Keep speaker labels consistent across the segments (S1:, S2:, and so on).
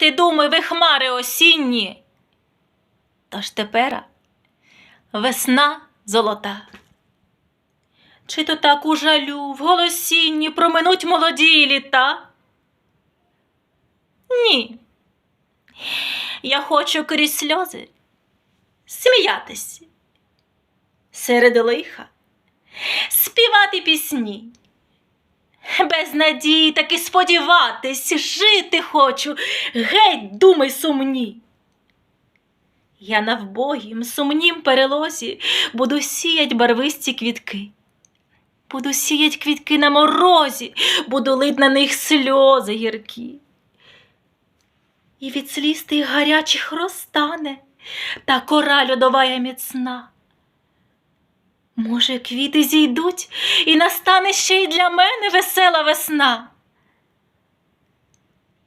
S1: ти думи, ви хмари осінні. Тож тепера весна золота. Чи то так у жалю в голосінні проминуть молоді літа? Ні. Я хочу крізь сльози сміятись серед лиха, співати пісні. Без надії таки сподіватись, жити хочу, геть думи сумні. Я на вбогім, сумнім перелозі буду сіять барвисті квітки. Буду сіять квітки на морозі, буду лить на них сльози гіркі. І від сліз тих гарячих розтане та кора льодовая міцна. Може, квіти зійдуть, і настане ще й для мене весела весна.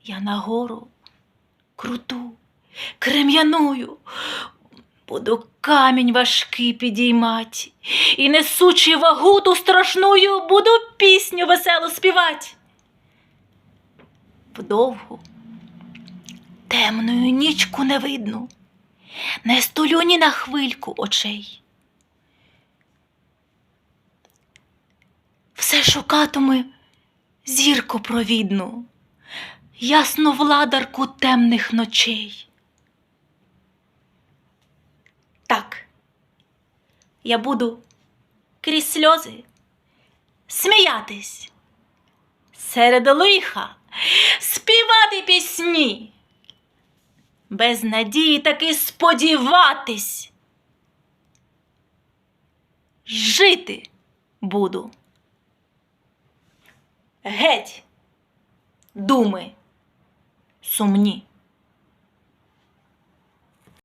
S1: Я нагору круту, крем'яную, буду камінь важкий підіймать, і несучи вагу ту страшную, буду пісню веселу співать. Вдовгу темною нічку не видно, не столю ні на хвильку очей. Все шукатиме зірку провідну, ясну владарку темних ночей. Так, я буду крізь сльози сміятись, серед лиха співати пісні, без надії таки сподіватись. Жити буду. Геть, думи, сумні.